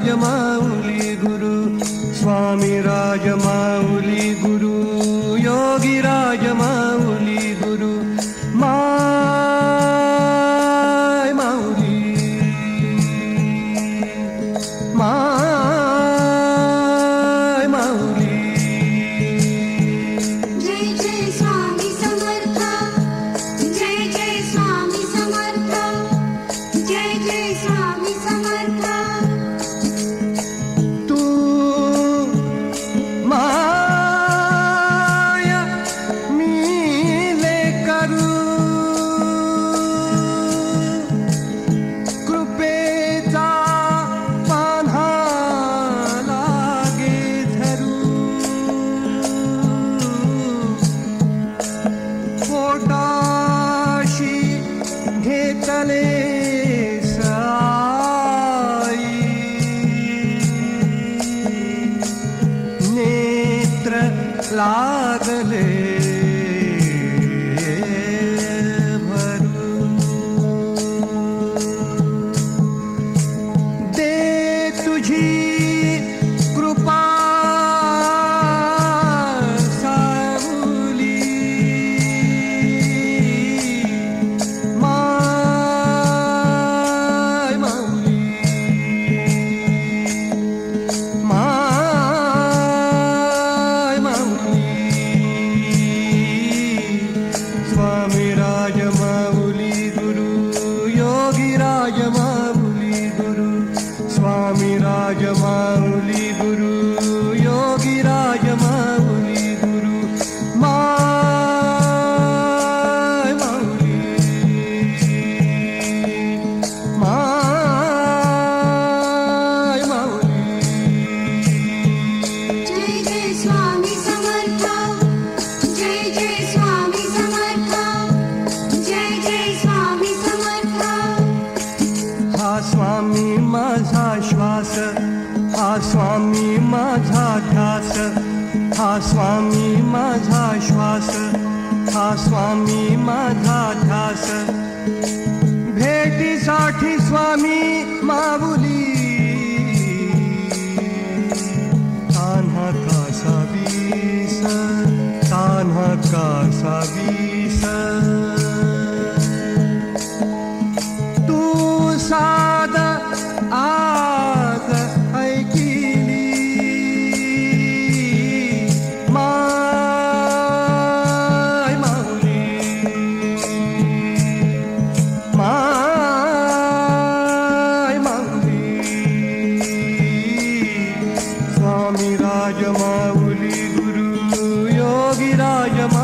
ராஜமௌலி குரு சுவாமி ராஜமௌலி चले साई नेत्र ला రాజమౌళి గురు స్వామి రాజమౌళి ठास हा स्वामी माझा ध्यास हा स्वामी माझा श्वास हा स्वामी माझा ठास. भेटीसाठी स्वामी माऊली तान्हा कासा वीस तान्हा कासा वीस. Rami Raja Guru Yogi Raja